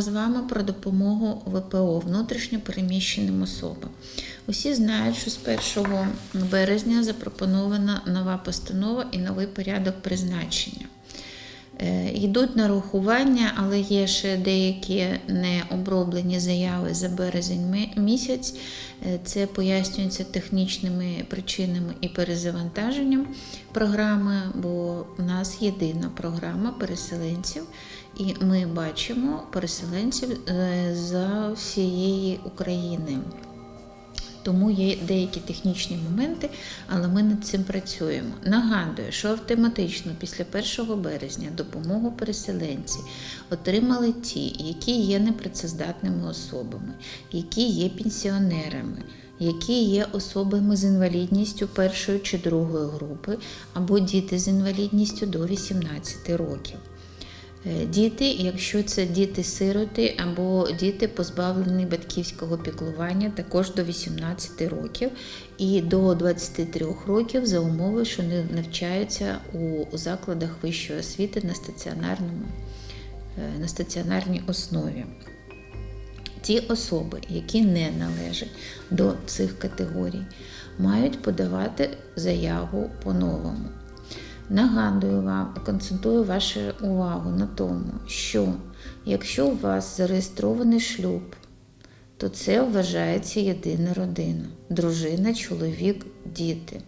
з вами про допомогу ВПО внутрішньо переміщеним особам. Усі знають, що з 1 березня запропонована нова постанова і новий порядок призначення. Е, Йдуть нарахування, але є ще деякі необроблені заяви за березень місяць. Е, Це пояснюється технічними причинами і перезавантаженням програми, бо в нас єдина програма переселенців, і ми бачимо переселенців е, за всієї України. Тому є деякі технічні моменти, але ми над цим працюємо. Нагадую, що автоматично після 1 березня допомогу переселенці отримали ті, які є непрацездатними особами, які є пенсіонерами, які є особами з інвалідністю першої чи другої групи, або діти з інвалідністю до 18 років. Е, Діти, якщо це діти-сироти або діти позбавлені батьківського піклування, також до 18 років і до 23 років за умови, що не навчаються у закладах вищої освіти на стаціонарному е, на стаціонарній основі. Ті особи, які не належать до цих категорій, мають подавати заяву по-новому. Нагадую вам, акцентую вашу увагу на тому, що якщо у вас зареєстрований шлюб, то це вважається єдина родина: дружина, чоловік, діти.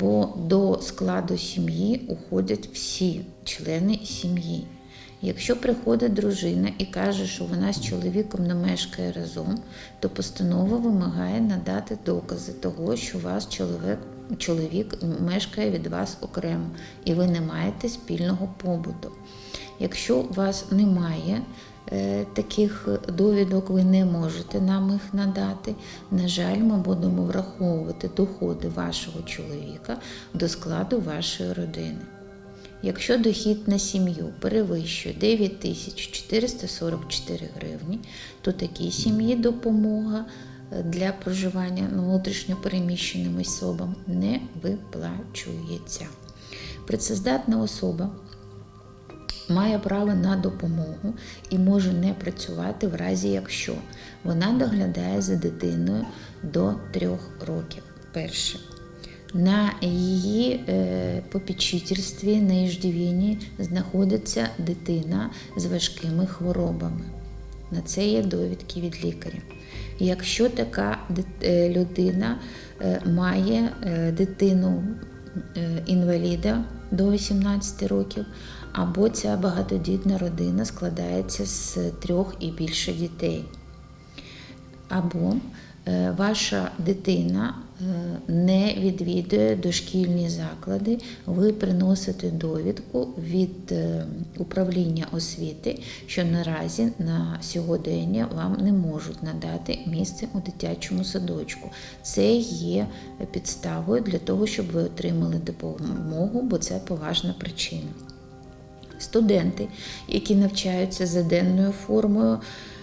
Бо до складу сім'ї уходять всі члени сім'ї. Якщо приходить дружина і каже, що вона з чоловіком не мешкає разом, то постанова вимагає надати докази того, що ваш чоловік, чоловік мешкає від вас окремо і ви не маєте спільного побуту. Якщо у вас немає е, таких довідок, ви не можете нам їх надати. На жаль, ми будемо враховувати доходи вашого чоловіка до складу вашої родини. Якщо дохід на сім'ю перевищує 9444 гривні, то такій сім'ї допомога для проживання внутрішньо переміщеним особам не виплачується. Працездатна особа має право на допомогу і може не працювати в разі, якщо вона доглядає за дитиною до трьох років. Перше. На її е, попечительстві, на иждивінні знаходиться дитина з важкими хворобами. На це є довідки від лікаря. Якщо така е, людина е, має е, дитину інваліда до 18 років, або ця багатодітна родина складається з трьох і більше дітей або ваша дитина е, не відвідує дошкільні заклади, ви приносите довідку від е, управління освіти, що наразі на сьогодення вам не можуть надати місце у дитячому садочку. Це є підставою для того, щоб ви отримали допомогу, бо це поважна причина. Студенти, які навчаються за денною формою, е, е,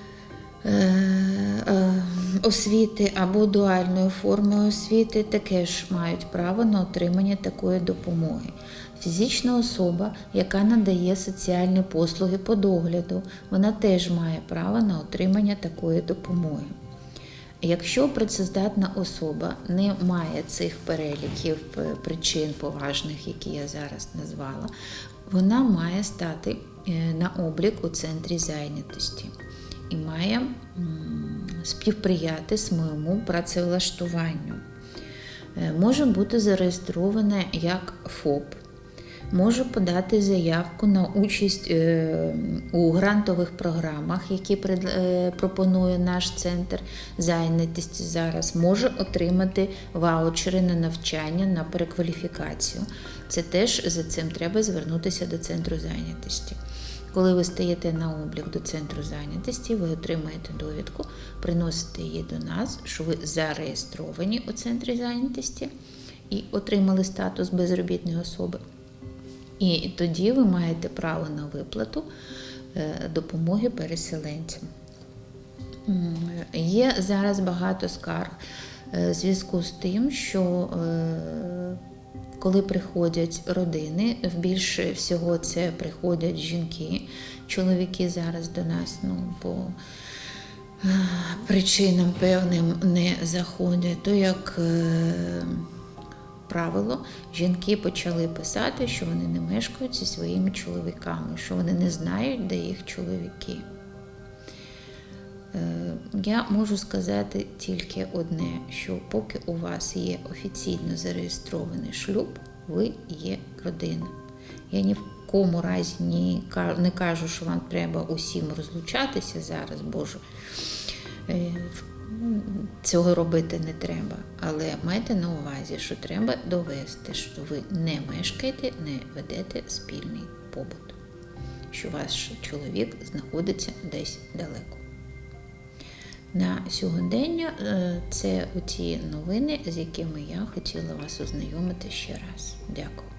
освіти або дуальною формою освіти також мають право на отримання такої допомоги. Фізична особа, яка надає соціальні послуги по догляду, вона теж має право на отримання такої допомоги. Якщо працездатна особа не має цих переліків е, причин поважних, які я зараз назвала, вона має стати е, на облік у центрі зайнятості і має співприяти своєму працевлаштуванню. Е, Може бути зареєстрована як ФОП, може подати заявку на участь е, у грантових програмах, які е, пропонує наш центр зайнятості зараз, може отримати ваучери на навчання на перекваліфікацію. Це теж за цим треба звернутися до центру зайнятості. Коли ви стаєте на облік до центру зайнятості, ви отримаєте довідку, приносите її до нас, що ви зареєстровані у центрі зайнятості і отримали статус безробітної особи. І тоді ви маєте право на виплату е, допомоги переселенцям. Є зараз багато скарг е, в зв'язку з тим, що е, коли приходять родини, в більше всього це приходять жінки, чоловіки зараз до нас ну, по е, причинам певним не заходять, то як е, правило, жінки почали писати, що вони не мешкають зі своїми чоловіками, що вони не знають, де їх чоловіки. Е, Я можу сказати тільки одне: що поки у вас є офіційно зареєстрований шлюб, ви є родина. Я ні в кому разі не кажу, що вам треба усім розлучатися зараз, Боже. Е, Цього робити не треба. Але майте на увазі, що треба довести, що ви не мешкаєте, не ведете спільний побут, що ваш чоловік знаходиться десь далеко. На сьогодення е, це ті новини, з якими я хотіла вас ознайомити ще раз. Дякую.